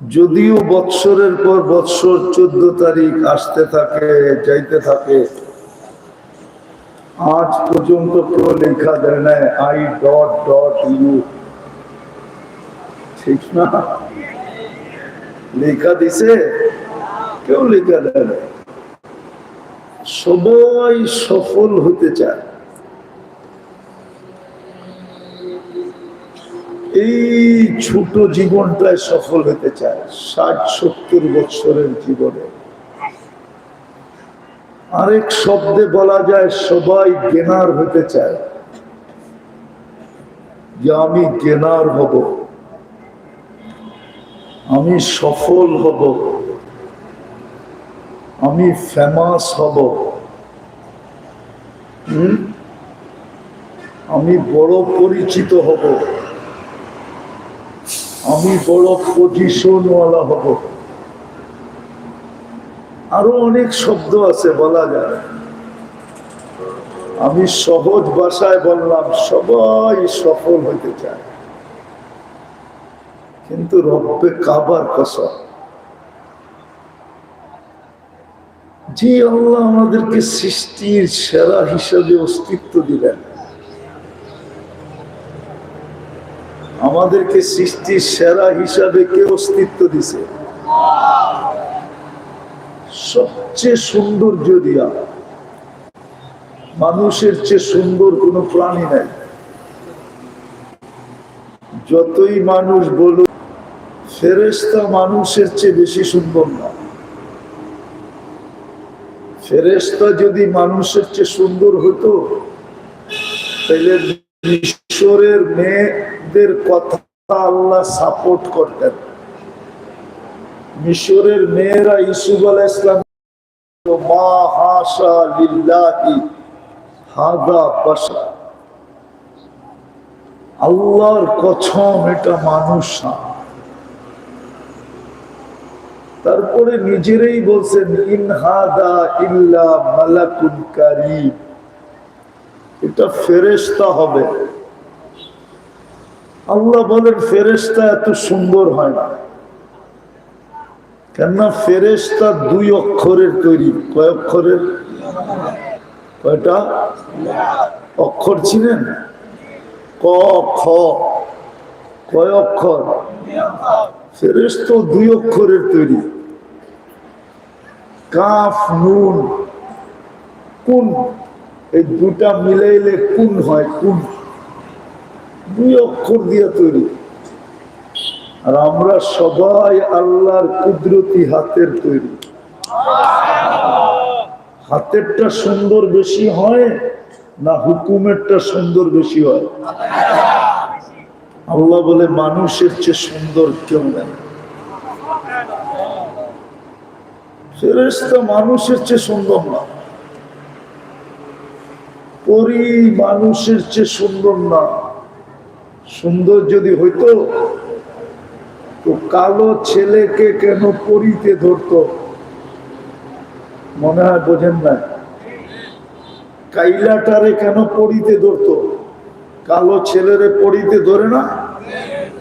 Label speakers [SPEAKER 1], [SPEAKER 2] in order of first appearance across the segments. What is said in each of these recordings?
[SPEAKER 1] যদিও বৎসরের পর বৎসর চোদ্দ তারিখ আসতে থাকে, যাইতে থাকে, আজ পর্যন্ত কেউ লেখা দেয় না, আই ডট ডট ইউ। ঠিক না? লেখা দিছে? কেউ লেখা দেয় সবাই সফল হতে চায়। এই ছোট জীবনটায় সফল হতে চায়, ষাট, সত্তর বছরের জীবনে। আরেক শব্দে বলা যায়, সবাই জ্ঞানার হতে চায়। যে আমি জ্ঞানার হব, আমি সফল হব, আমি ফেমাস হব? আমি বড় পরিচিত হব। আমি বড় পজিশনওয়ালা হব। আরও অনেক শব্দ আছে, বলা যায়। আমি সহজ ভাষায় বললাম, সবাই সফল হইতে চায়। কিন্তু রব্বে কাবার কসম, যে আল্লাহ আমাদেরকে সৃষ্টির সেরা হিসাবে অস্তিত্ব দিলেন আমাদেরকে সৃষ্টির সেরা হিসাবে কে অস্তিত্ব দিছে? সবচেয়ে সৌন্দর্য দিয়া মানুষের চেয়ে সুন্দর কোনো প্রাণী নাই। যতই মানুষ বলুক ফেরেস্তা মানুষের চেয়ে বেশি সুন্দর না। ফেরেস্তা যদি মানুষের চেয়ে সুন্দর হতো, তাহলে ঈশ্বরের কথা আল্লাহ সাপোর্ট করতেন। মিশরের মেয়েরা ইসলাম মা হাসা লিল্লাহি হাদা বাসা আল্লাহর কছম এটা মানুষ না। তারপরে নিজেরাই বলছেন ইনহাদা ইল্লা মালাকুন এটা ফেরেশতা হবে। আল্লাহ বলেন, ফেরেশতা এত সুন্দর হয় না। কেননা ফেরেশতা দুই অক্ষরের তৈরি। কয় অক্ষরের? কয়টা? অক্ষর ছিলেন ক, খ। কয় অক্ষর? ফেরেস্ত দুই অক্ষরের তৈরি। কাফ, নুন, কুন। এই দুটা মিলাইলে কুন হয়? কুন। দুই অক্ষর দিয়ে তৈরি। আর আমরা সবাই আল্লাহর কুদরতি হাতের তৈরি। হাতেরটা সুন্দর বেশি হয় না হুকুমেরটা সুন্দর বেশি হয়? আল্লাহ বলে, মানুষের চেয়ে সুন্দর কেউ নেই। ফেরেস্তা মানুষের চেয়ে সুন্দর না। পরি মানুষের চেয়ে সুন্দর না। সুন্দর যদি হইতো, তো কালো ছেলেকে কেন পরিতে ধরতো? মনে হয় বোঝেন না। কাইলাটারে কেন পরিতে ধরতো? কালো ছেলেরে পরিতে ধরে না?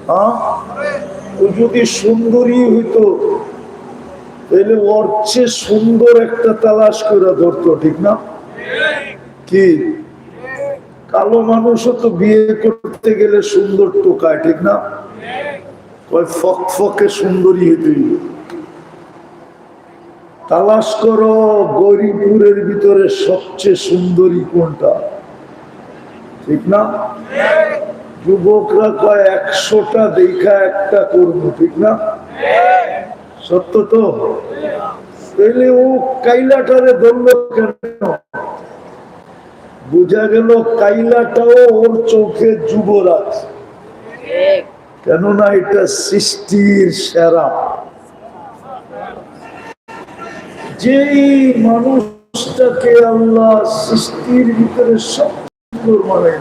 [SPEAKER 1] হ্যাঁ? ও যদি সুন্দরী হইতো, তাহলে ওর চেয়ে সুন্দর একটা তালাশ করে ধরতো, ঠিক না? কি? কালো মানুষও তো বিয়ে করতে গেলে সুন্দর টোকায়, ঠিক না? কয় ফক ফকে সুন্দরী হইতে তালাশ করো, গরিপুরের ভিতরে সবচেয়ে সুন্দরী কোনটা? ঠিক না? যুবকরা কয়, একশোটা দেখা একটা করব, ঠিক না? সত্য তো? ও কাইলাটারে ধরলো কেন? বোঝা গেল কাইলাটাও ওর চোখে যুবরাজ। কেননা এটা সৃষ্টির সেরা। যেই মানুষটাকে আল্লাহ সৃষ্টির ভিতরে সব সুন্দর মানে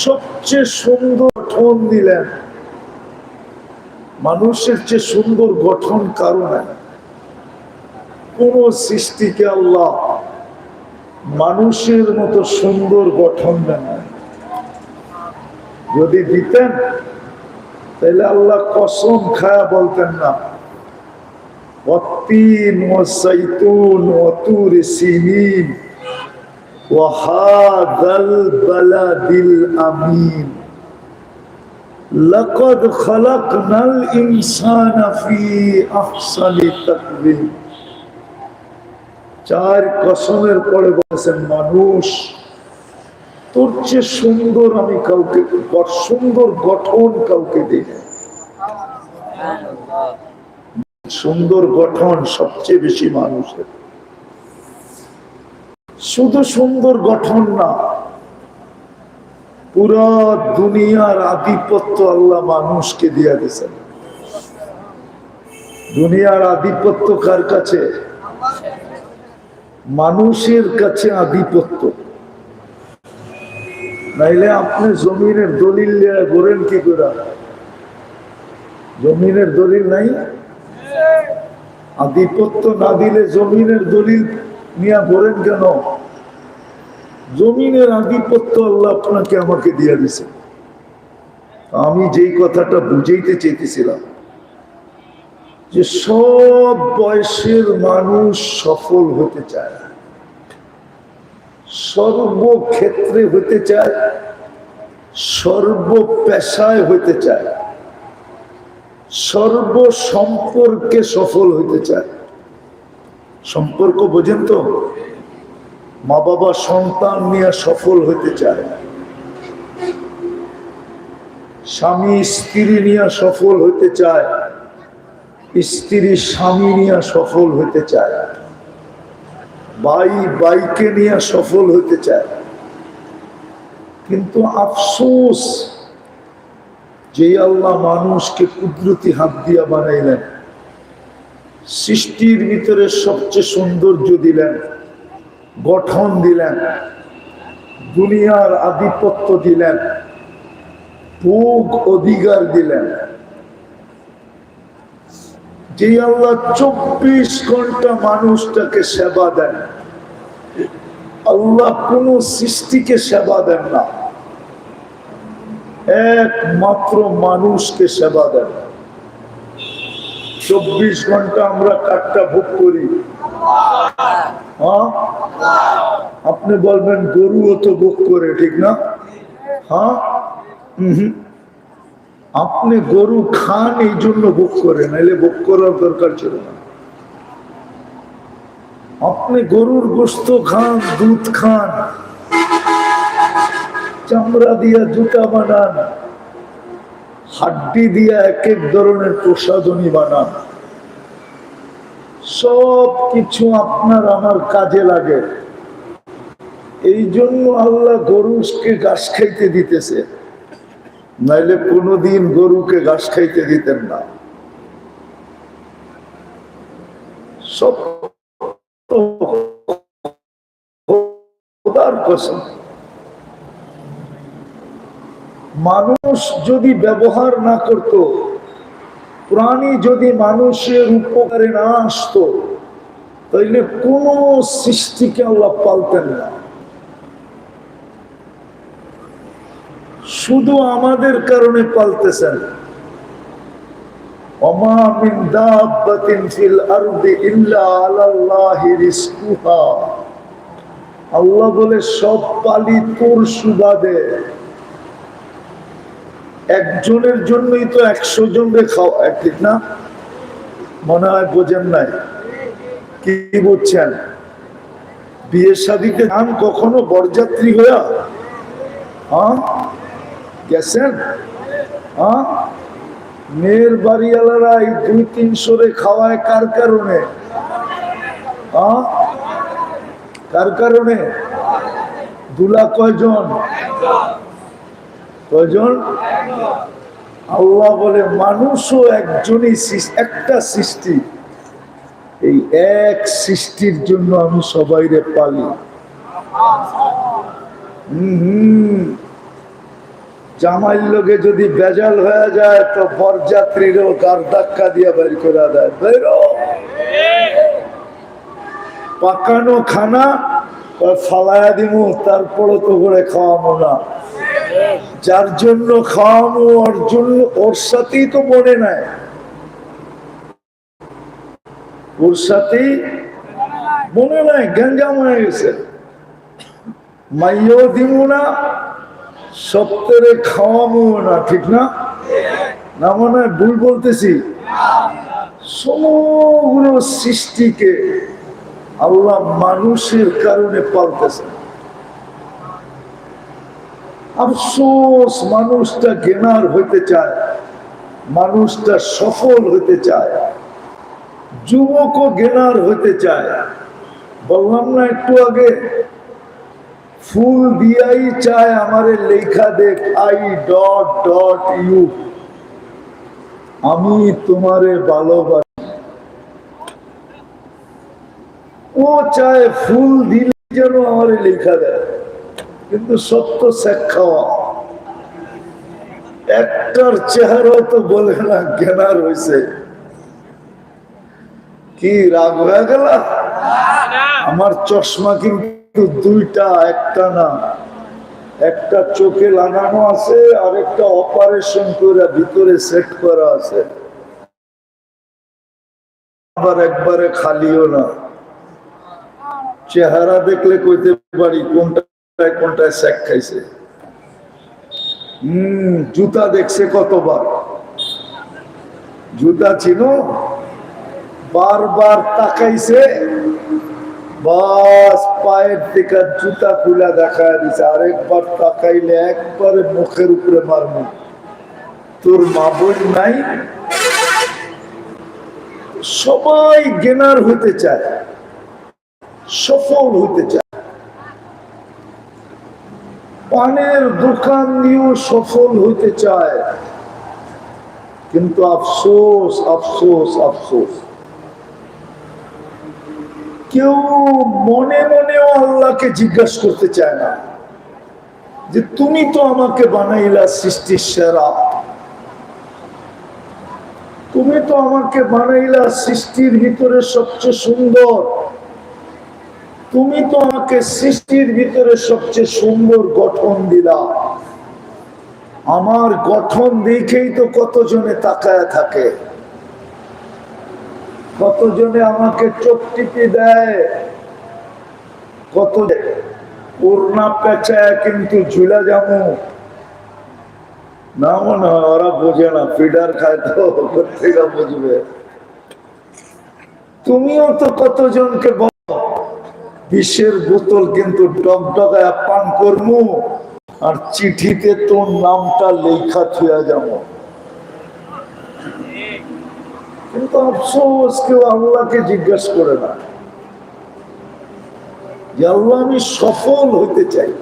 [SPEAKER 1] সবচেয়ে সুন্দর ঠন দিলেন মানুষের চেয়ে সুন্দর গঠন কারণে কোন সৃষ্টিকে আল্লাহ মানুষের মতো সুন্দর গঠন দেন নাই। যদি দিতেন তাহলে আল্লাহ কসম খায়া বলতেন না والتين والزيتون وطور سينين وهذا البلد الأمين لقد خلقنا الإنسان في أحسن تقويم চার কসমের পরে বলেছেন, মানুষ, তোর চেয়ে সুন্দর আমি কাউকে সুন্দর গঠন কাউকে দিই। সুন্দর গঠন সবচেয়ে বেশি মানুষের। শুধু সুন্দর গঠন না, পুরা দুনিয়ার আধিপত্য আল্লাহ মানুষকে দিয়া দিয়েছেন। দুনিয়ার আধিপত্য কার কাছে? মানুষের কাছে আধিপত্য। নাইলে আপনি জমিনের দলিল গড়েন কি করে? জমিনের দলিল নাই? আধিপত্য না দিলে জমিনের দলিল নিয়ে গড়েন কেন? জমিনের আধিপত্য আল্লাহ আপনাকে আমাকে দিয়ে দিছে আমি যেই কথাটা বুঝাইতে চেয়েছিলাম যে সব বয়সের মানুষ সফল হতে চায়। সর্বক্ষেত্রে হতে চায় সর্ব পেশায় হতে চায় সর্ব সম্পর্কে সফল হতে চায়। সম্পর্ক বোঝেন তো? মা বাবা সন্তান নিয়ে সফল হতে চায়। স্বামী স্ত্রী নিয়ে সফল হতে চায়। স্ত্রী স্বামী নিয়ে সফল হতে চায়। ভাই বাইকে নিয়ে সফল হতে চায়। কিন্তু আফসোস যে আল্লাহ মানুষকে কুদরতি হাত দিয়া বানাইলেন, সৃষ্টির ভিতরে সবচেয়ে সৌন্দর্য দিলেন, গঠন দিলেন, দুনিয়ার আধিপত্য দিলেন, ভোগ অধিকার দিলেন। যে আল্লাহ চব্বিশ ঘণ্টা মানুষটাকে সেবা দেন। আল্লাহ কোন সৃষ্টিকে সেবা দেন না। একমাত্র মানুষকে সেবা দেন। চব্বিশ ঘণ্টা আমরা কাঠটা ভোগ করি। হ্যাঁ? আপনি বলবেন গরুও তো ভোগ করে, ঠিক না? হ্যাঁ? হুম। আপনি গরু খান এই জন্য ভোগ করেন নাইলে ভোগ করার দরকার ছিল না। আপনি গরুর গোস্ত খান, দুধ খান, চামড়া দিয়া জুতা বানান, হাড্ডি দিয়া এক এক ধরনের প্রসাধনী বানান। সব কিছু আপনার আমার কাজে লাগে। এই জন্য আল্লাহ গরুকে ঘাস খাইতে দিতেছে। নাইলে কোনোদিন গরুকে ঘাস খাইতে দিতেন না। সব মানুষ যদি ব্যবহার না করত, প্রাণী যদি মানুষের উপকারে না আসতো, তাইলে কোন সৃষ্টিকে আল্লাহ পালতেন না। শুধু আমাদের কারণে পালতেছেন। আল্লাহ বলে, সব পালি তোর সুবাদে। একজনের জন্যই তো একশো জনকে খাওয়া ঠিক না? মনে হয় বোঝেন নাই। কি বুঝছেন? বিয়ে শাদিতে যান কখনো বরযাত্রী হইয়া হ্যাঁ? গেছেন? হ্যাঁ মেয়ের বাড়িওয়ালারা এই দুই তিনশো রে খাওয়ায় কার কারণে? হ্যাঁ কার কারণে? দুলা কয়জন? কয়জন? আল্লাহ বলে, মানুষও একজনই একটা সৃষ্টি। এই এক সৃষ্টির জন্য আমি সবাইরে পালি। হম হম। জামাইল লোকে যদি বেজাল হয়ে যায়, তো বরযাত্রীরও গার ধাক্কা দিয়ে বের করে দেয়। বেরো পাকানো খানা তারপরে তো করে খাওয়াবো না। যার জন্য খাওয়ানো ওর জন্য, ওর সাথেই তো মনে নেয় ওর সাথেই মনে নাই গঞ্জাম হয়ে গেছে। মাইও দিব না সপ্তাহে খাওয়াবো না, ঠিক না? না মনে ভুল বলতেছি। সমগ্র সৃষ্টিকে আল্লাহ মানুষের কারণে পালতেছে। আফসোস, মানুষটা গেনার হইতে চায়, মানুষটা সফল হইতে চায়, যুবকও গেনার হইতে চায়। বললাম না একটু আগে ফুল দিয়াই চায় আমারে লেখা দেখ আই ডট ডট ইউ আমি তোমারে ভালোবাসি। ও চায় ফুল দিলে যেন আমারে লেখা দেয়। কিন্তু সত্য শেখ খাওয়া। একটার চেহারা তো বলে না জ্ঞানার হয়েছে কি রাগ হয়ে গেল? আমার চশমা কিন্তু দুইটা, একটা না। একটা চোখে লাগানো আছে আর একটা অপারেশন করে ভিতরে সেট করা আছে। আবার একবারে খালিও না। চেহারা দেখলে কইতে পারি কোনটায় কোনটায় শেখ খাইছে। হম, জুতা দেখছে কতবার। জুতা ছিল, বারবার তাকাইছে বাস, পায়ের থেকে জুতা খুলা দেখা দিছে, আরেকবার তাকাইলে একবারে মুখের উপরে মারমু। তোর মা বোন নাই? সবাই গেনার হতে চায়, সফল হতে চায়। পানের দোকান দিয়েও সফল হতে চায়। কিন্তু আফসোস আফসোস আফসোস। কেউ মনে মনেও আল্লাহকে জিজ্ঞাসা করতে চায় না যে তুমি তো আমাকে বানাইলা সৃষ্টির সেরা। তুমি তো আমাকে বানাইলা সৃষ্টির ভিতরে সবচেয়ে সুন্দর। তুমি তো আমাকে সৃষ্টির ভিতরে সবচেয়ে সুন্দর গঠন দিলা। আমার গঠন দেখেই তো কতজনে তাকায় থাকে। কতজনে আমাকে চোখ টিপি দেয়? কত ওড়না পেঁচায় কিন্তু ঝুলা যাব। না মনে হয় ওরা বোঝে না, ফিডার খায় তো বুঝবে? তুমিও তো কতজনকে বল? বিষের বোতল কিন্তু পান করব, আর চিঠিতে তোর নামটা লেখা থুয়া যাব। কিন্তু আফসোস, কেউ আল্লাহকে জিজ্ঞেস করে না। যে আল্লাহ আমি সফল হইতে চাই।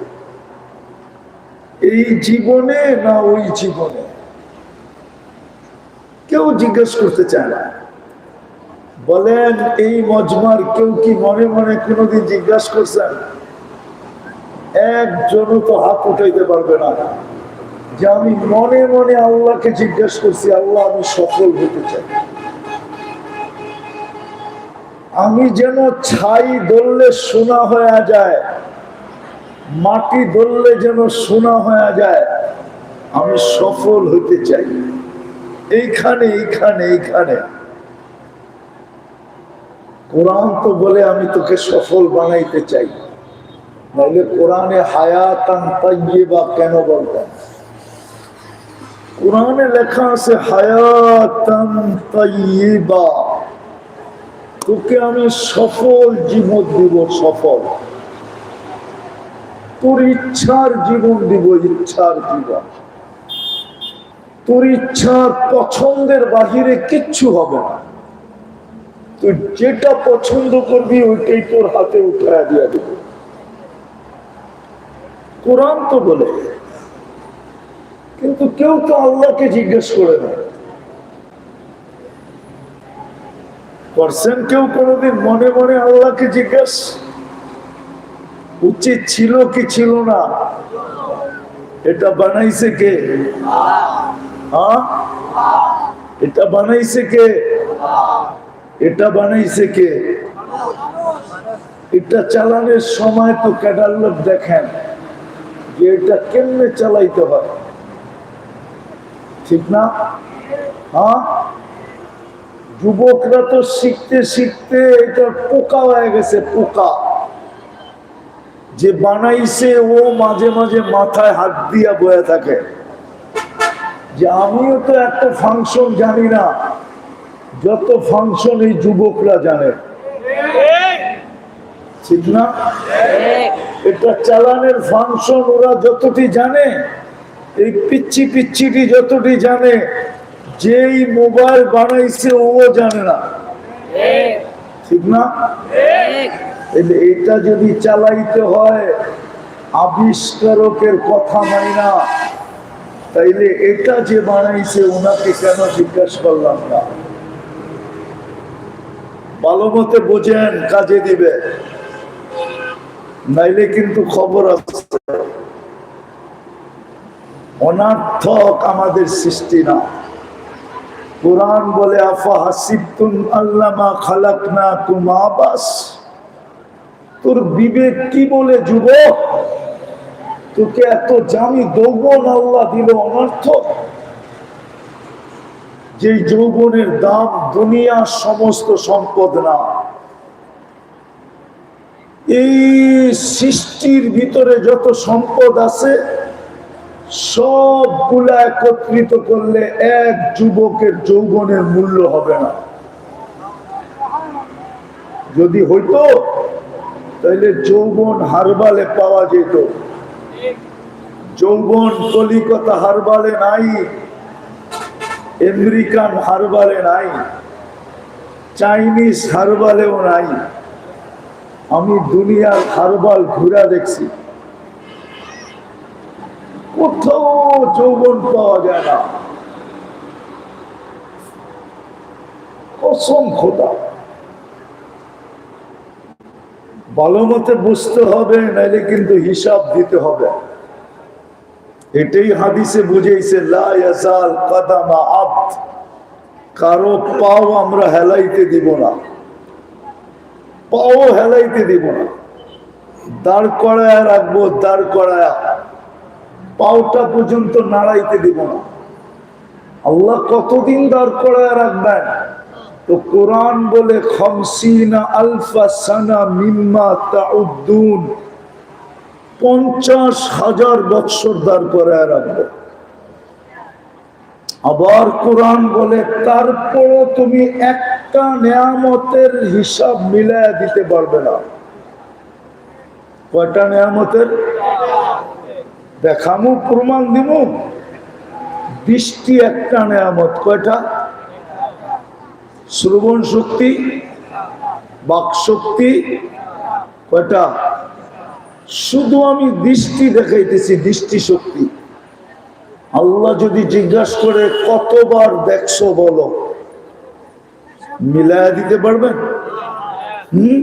[SPEAKER 1] এই জীবনে না ওই জীবনে? কেউ জিজ্ঞেস করতে চায় না। বলেন, এই মজমার কেউ কি মনে মনে কোনোদিন জিজ্ঞাসা করছেন একজনও তো হাত উঠাইতে পারবে না। যে আমি মনে মনে আল্লাহকে জিজ্ঞেস করছি, আল্লাহ আমি সফল হতে চাই। আমি যেন ছাই ধরলে সোনা হয়ে যায়, মাটি ধরলে যেন সোনা হয়ে যায়, আমি সফল হতে চাই। এইখানে এইখানে এইখানে। কোরআন তো বলে আমি তোকে সফল বানাইতে চাই। নাহলে কোরআনে হায়াতান বা কেন বলতেন কোরআনে লেখা আছে হায়াতান তাইয়্যিবা। তোকে আমি সফল জীবন দিব, সফল। তোর ইচ্ছার জীবন দিব, ইচ্ছার জীবন। তোর ইচ্ছার পছন্দের বাহিরে কিচ্ছু হবে না। তুই যেটা পছন্দ করবি, ওইটাই তোর হাতে উঠায় দিয়া দিব। কোরআন তো বলে, কিন্তু কেউ তো আল্লাহকে জিজ্ঞেস করে না। করছেন কেউ কোনোদিন? মনে মনে আল্লাহকে জিজ্ঞেস। উচিত ছিল কি ছিল না? এটা বানাইছে কে? হ্যাঁ? এটা বানাইছে কে? এটা বানাইছে কে? এটা চালানোর সময় তো ক্যাডার লোক দেখেন যে এটা কেমনে চালাইতে হয়। ঠিক না? হ্যাঁ? যুবকরা তো শিখতে শিখতে এটা পোকা হয়ে গেছে, পোকা। যে বানাইছে ও মাঝে মাঝে মাথায় হাত দিয়া বয়ে থাকে। যে আমিও তো একটা ফাংশন জানি না, যত ফাংশন এই যুবকরা জানে। ঠিক না? এটা চালানের ফাংশন ওরা যতটি জানে, এই পিচ্ছি পিচ্ছিটি যতটি জানে যেই মোবাইল বানাইছে ও জানে না। ঠিক না? এটা যদি চালাইতে হয় আবিষ্কারকের কথা নাই না। তাইলে এটা যে বানাইছে ওনাকে কেন জিজ্ঞাসা করলাম না? ভালো মতে বোঝেন কাজে দিবে। নাইলে কিন্তু খবর আছে। অনার্থক আমাদের সৃষ্টি না। কোরআন বলে, আফা তোর বিবেক কি বলে, যুবক? তোকে এত জানি যৌবন আল্লাহ দিল অনর্থ। যে যৌবনের দাম দুনিয়ার সমস্ত সম্পদ না। এই সৃষ্টির ভিতরে যত সম্পদ আছে সবগুলা একত্রিত করলে এক যুবকের যৌবনের মূল্য হবে না। যদি হইতো তাহলে যৌবন হারবালে পাওয়া যেত। যৌবন কলিকতা হারবালে নাই, আমেরিকান হারবালে নাই, চাইনিজ হারবালেও নাই। আমি দুনিয়ার হারবাল ঘুরা দেখছি। কোথাও যৌবন পাওয়া যায় না। কসম ভালো মতে বুঝতে হবে, নাইলে কিন্তু হিসাব দিতে হবে। এটাই হাদিসে বুঝেছে কারও পাও আমরা হেলাইতে দিব না। পাও হেলাইতে দিব না। দাঁড় করায় রাখব, দাঁড় করায়। পাওটা পর্যন্ত নাড়াইতে দিব না। আল্লাহ কতদিন দাঁড় করায় রাখবেন? তো কোরআন বলে, খমসিনা পঞ্চাশ হাজার বৎসর দাঁড় করায় রাখবে। আবার কোরআন বলে, তারপরও তুমি একটা নেয়ামতের হিসাব মিলায় দিতে পারবে না। কয়টা নেয়ামতের? দেখামু, প্রমাণ দিমু। দৃষ্টি একটা নেয়ামত কয়টা? শ্রবণ শক্তি, বাক শক্তি। কয়টা? শুধু আমি দৃষ্টি দেখাইতেছি, দৃষ্টি শক্তি। আল্লাহ যদি জিজ্ঞাসা করে, কতবার দেখছ বলো? মিলায়া দিতে পারবেন? হম?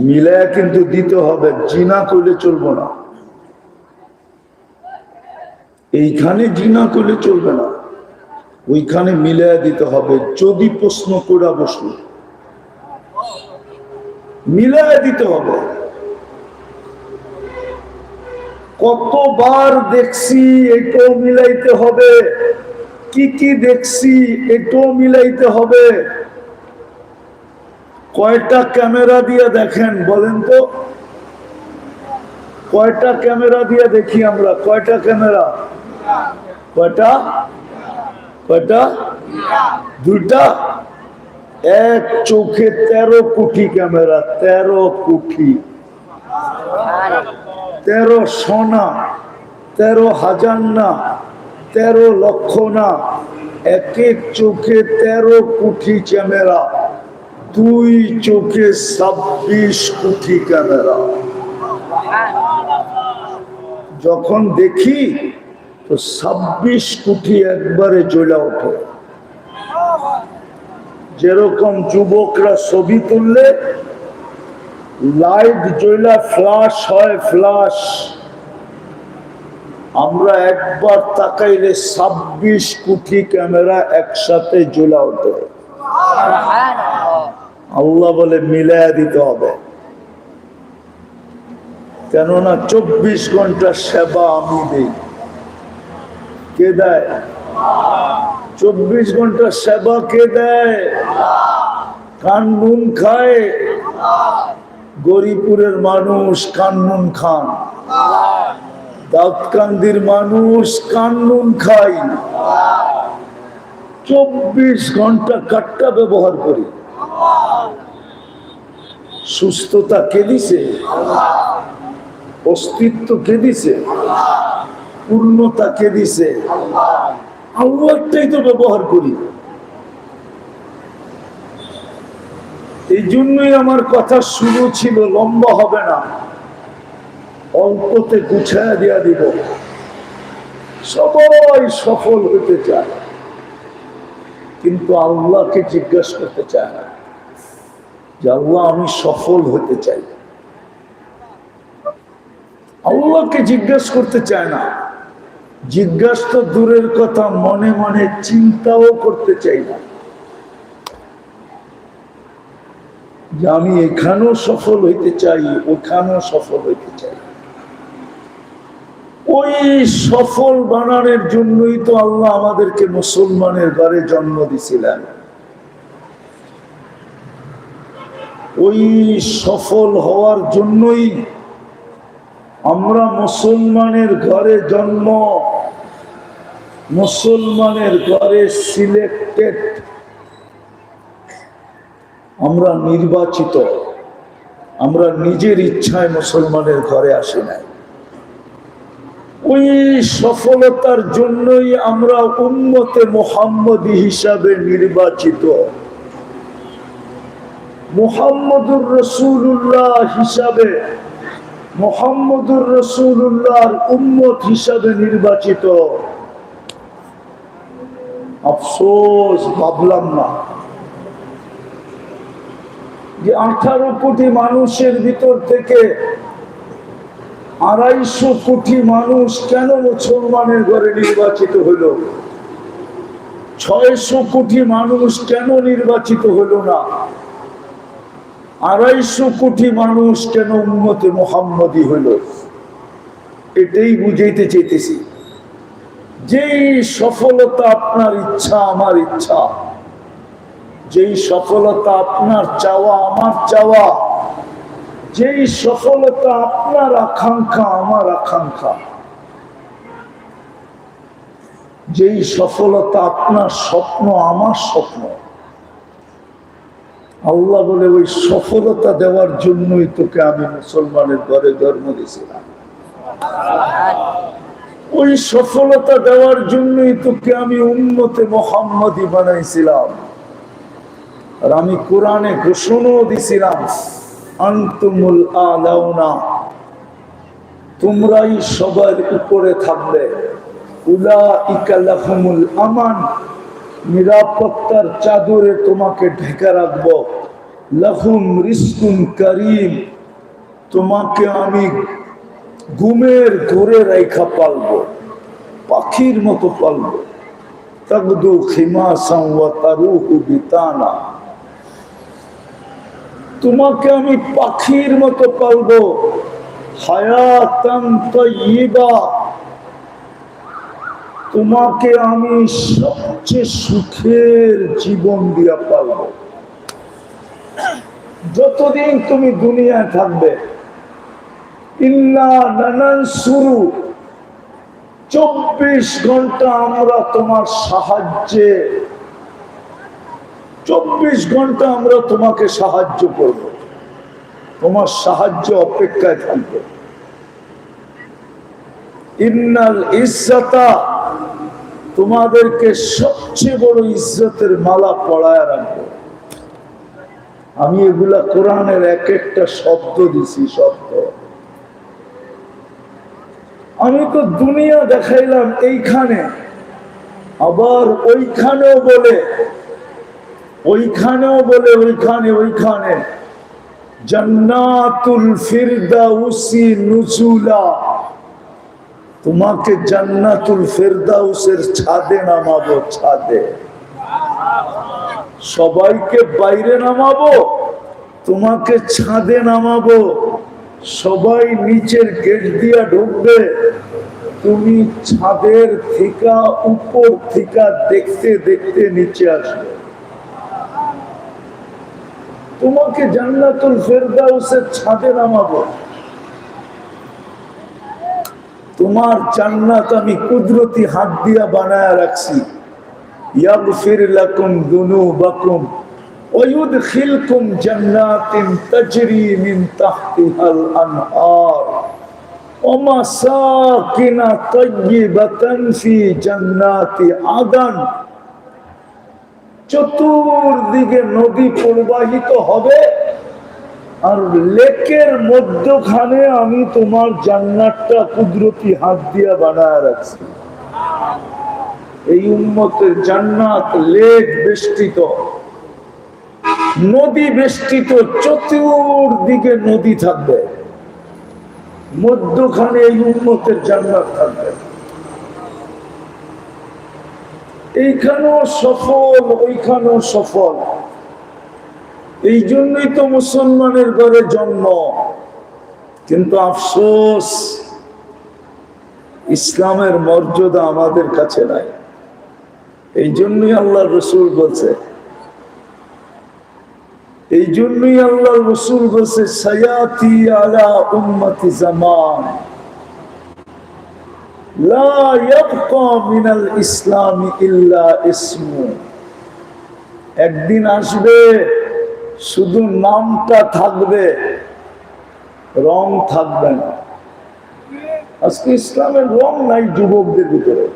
[SPEAKER 1] মিলায়া কিন্তু দিতে হবে, জিনা করলে চলবো না। এইখানে জিনা করলে চলবে না। ওইখানে মিলায়া দিতে হবে, যদি প্রশ্ন করে বসল মিলায়া দিতে হবে। কতবার দেখছি এটাও মিলাইতে হবে, কি কি দেখছি এটাও মিলাইতে হবে। কয়টা ক্যামেরা দিয়ে দেখেন বলেন তো। কয়টা ক্যামেরা দিয়ে দেখি আমরা, কয়টা ক্যামেরা? কয়টা? কয়টা? দুইটা? এক চোখে তেরো কোটি ক্যামেরা, তেরো কোটি। তেরো সোনা, তেরো হাজার না, তেরো লক্ষ না। এক এক চোখে তেরো কোটি ক্যামেরা, দুই চোখে ছাব্বিশ কোটি ক্যামেরা। যখন দেখি তো ছাব্বিশ কোটি একবারে জ্বলা ওঠে। যেরকম যুবকরা ছবি তুললে, লাইট জ্বলা ফ্লাশ হয়, ফ্লাশ। আমরা একবার তাকাইলে ছাব্বিশ কোটি ক্যামেরা একসাথে জ্বলা ওঠে। আল্লাহ বলে মিলায়া দিতে হবে। কেননা চব্বিশ ঘণ্টা সেবা আমি দিই। কে দেয়? চব্বিশ ঘণ্টা সেবা কে দেয়? কানুন খায়। গরিপুরের মানুষ কান্নুন খান। দাউদকান্দির মানুষ কান্নুন খাই চব্বিশ ঘণ্টা কাট্টা ব্যবহার করি। সুস্থতা কে দিছে? অস্তিত্ব কে দিছে? পূর্ণতা কে দিছে আল্লাহটাই তো ব্যবহার করি। এই জন্যই আমার কথা শুরু ছিল, লম্বা হবে না। অল্পতে গুছায় দিয়া দিব। সবাই সফল হতে চায়। কিন্তু আল্লাহকে জিজ্ঞাসা করতে চায় না। যে আল্লাহ, আমি সফল হতে চাই। আল্লাহকে জিজ্ঞাসা করতে চায় না। জিজ্ঞাসা তো দূরের কথা, মনে মনে চিন্তাও করতে চাই না। যে আমি এখানেও সফল হইতে চাই, ওখানেও সফল হইতে চাই। ওই সফল বানানোর জন্যই তো আল্লাহ আমাদেরকে মুসলমানের ঘরে জন্ম দিছিলেন। ওই সফল হওয়ার জন্যই আমরা মুসলমানের ঘরে জন্ম মুসলমানের ঘরে সিলেক্টেড আমরা নির্বাচিত। আমরা নিজের ইচ্ছায় মুসলমানের ঘরে আসি নাই। ওই সফলতার জন্যই আমরা উন্মতে মোহাম্মদী হিসাবে নির্বাচিত। মোহাম্মদুর রসুল্লাহ হিসাবে, মোহাম্মদুর রসুল্লাহর উম্মত হিসাবে নির্বাচিত। আফসোস, ভাবলাম না। যে আঠারো কোটি মানুষের ভিতর থেকে আড়াইশো কোটি মানুষ কেন মুসলমানের ঘরে নির্বাচিত হলো? ছয়শো কোটি মানুষ কেন নির্বাচিত হলো না? আড়াইশো কোটি মানুষ কেন উন্মতে মোহাম্মদী হইল এটাই বুঝাইতে চাইতেছি। যেই সফলতা আপনার ইচ্ছা, আমার ইচ্ছা। যেই সফলতা আপনার চাওয়া, আমার চাওয়া। যেই সফলতা আপনার আকাঙ্ক্ষা, আমার আকাঙ্ক্ষা। যেই সফলতা আপনার স্বপ্ন, আমার স্বপ্ন। আল্লাহ বলে, ওই সফলতা দেওয়ার জন্যই তোকে আমি মুসলমানের ঘরে জন্ম দিয়েছিলাম। সফলতা দেওয়ার জন্যই তোকে আমি উন্নতে মোহাম্মদী বানাইছিলাম। আর আমি কোরআনে ঘোষণাও দিছিলাম, আন্তুমুল আলাউনা, তোমরাই সবার উপরে থাকবে। উলা ইকালাহুমুল আমান, নিরাপত্তার চাদরে তোমাকে ঢেকে রাখব। লাহুম রিস্কুন করিম, তোমাকে আমি ঘুমের ঘুরে রেখা পালবো। পাখির মতো পালবো। তগদু খিমা তারুহু বিতানা। তোমাকে আমি পাখির মতো পালবো। তোমাকে আমি সবচেয়ে সুখের জীবন দিয়া পালব। যতদিন তুমি দুনিয়ায় থাকবে, ইল্লা নানান শুরু চব্বিশ ঘণ্টা আমরা তোমার সাহায্যে, চব্বিশ ঘণ্টা আমরা তোমাকে সাহায্য করব। তোমার সাহায্য অপেক্ষায় থাকবে। ইন্নাল ইজ্জতা, তোমাদেরকে সবচেয়ে বড় ইজ্জতের মালা পড়ায় রাখব। আমি এগুলা কোরআনের এক একটা শব্দ দিছি, শব্দ। আমি তো দুনিয়া দেখাইলাম এইখানে। আবার ওইখানেও বলে ওইখানেও বলে ওইখানে ওইখানে। জান্নাতুল ফিরদাউসি নুজুলা। তোমাকে জান্নাতুল ফেরদাউসের ছাদে নামাবো, ছাদে। সবাইকে বাইরে নামাবো, তোমাকে ছাদে নামাবো। সবাই নিচের গেট দিয়া ঢুকবে। তুমি ছাদের থিকা, উপর থিকা দেখতে দেখতে নিচে আসবে। তোমাকে জান্নাতুল ফেরদাউসের ছাদে নামাবো। তোমার জান্নাত আমি কুদরতি হাত দিয়া বানায় রাখছি। ইয়াগফির লাকুম দুনুবাকুম। ويدخلكم جنات تجري من تحتها الأنهار ومساكن طيبة في جنات عدن চতুর্দিকে নদী প্রবাহিত হবে আর লেকের মধ্যখানে আমি তোমার জান্নাতটা কুদরতি হাত দিয়া বানায় রাখছি এই উন্মতের জান্নাত লেক বেষ্টিত নদী বেষ্টিত চতুর্দিকে নদী থাকবে। মধ্যখানে এই উন্মতের জান্নাত থাকবে। এইখানেও সফল, ওইখানেও সফল। এই জন্যই তো মুসলমানের ঘরে জন্ম। কিন্তু আফসোস, ইসলামের মর্যাদা আমাদের কাছে নাই। এই জন্যই আল্লাহ রসুল বলছে এই জন্যই আল্লাহ রসুল বলছে, সায়াতি আলা উম্মতি জামান। লা ইয়াবকা মিনাল ইসলাম ইল্লা ইসমু। একদিন আসবে, শুধু নামটা থাকবে, রং থাকবে না। আজকে ইসলামের রং নাই যুবকদের ভিতরে।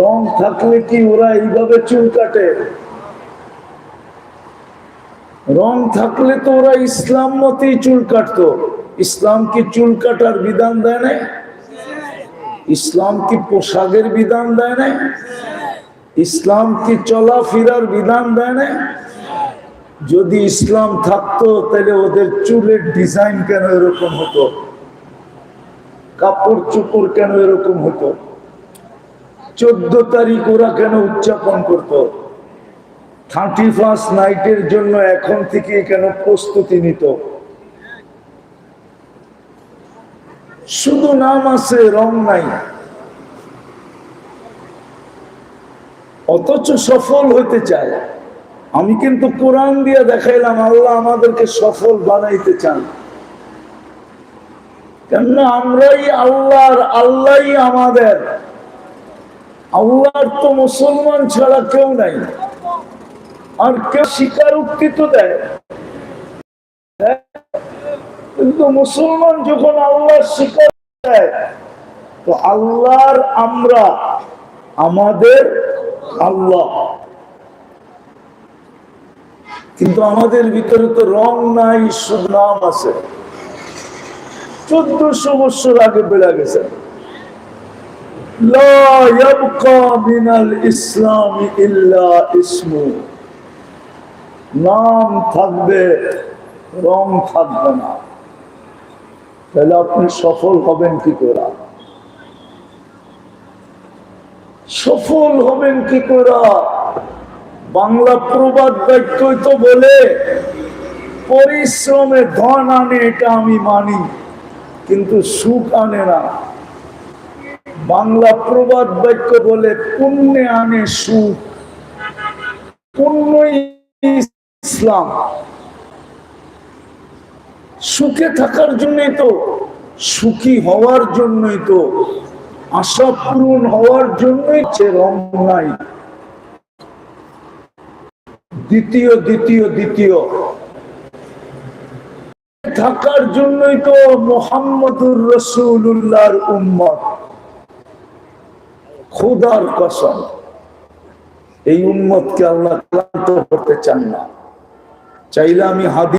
[SPEAKER 1] রং থাকলে কি ওরা এইভাবে চুল কাটে? রং থাকলে তো ওরা ইসলাম মতেই চুল কাটতো। ইসলাম কি চুল কাটার বিধান দেয় নাই? ইসলাম কি পোশাকের বিধান দেয় নাই? ইসলাম কি চলাফেরার বিধান দেয় নাই? যদি ইসলাম থাকতো, তাহলে ওদের চুলের ডিজাইন কেন এরকম হতো? কাপড় চুপড় কেন এরকম হতো? চোদ্দ তারিখ ওরা কেন উদযাপন করতো? থার্টি ফার্স্ট নাইটের জন্য এখন থেকে কেন প্রস্তুতি নিত? শুধু নাম আছে, রং নাই। অথচ সফল হতে চায়। আমি কিন্তু কোরআন দিয়ে দেখাইলাম, আল্লাহ আমাদেরকে সফল বানাইতে চান। কেননা আমরাই আল্লাহর, আল্লাহই আমাদের। আল্লাহর তো মুসলমান ছাড়া কেউ নাই। আর কেউ তো দেয়। হ্যাঁ? কিন্তু মুসলমান যখন আল্লাহ স্বীকার দেয়, তো আল্লাহর আমরা আমাদের আল্লাহ। কিন্তু আমাদের ভিতরে তো রং নাই, শুধু নাম আছে। চোদ্দশো বছর আগে বেড়া গেছে। ইসলামি ইল্লা ইসমু নাম থাকবে, রং থাকবে না। তাহলে আপনি সফল হবেন কি করে? সফল হবেন কি করে? বাংলা প্রবাদ বাক্যই তো বলে, পরিশ্রমে ধন আনে, এটা আমি মানি, কিন্তু সুখ আনে না। বাংলা প্রবাদ বাক্য বলে, পুণ্যে আনে সুখ, পুণ্যই ইসলাম। সুখে থাকার জন্যই তো, সুখী হওয়ার জন্যই তো, আশা পূরণ হওয়ার জন্যই রং নাই। দ্বিতীয় দ্বিতীয় দ্বিতীয়। থাকার জন্যই তো মোহাম্মদুর রসুল্লাহর উম্মত। খোদার কসম, এই উম্মতকে আল্লাহ ক্লান্ত করতে চান না। চাইলে আমি হাদি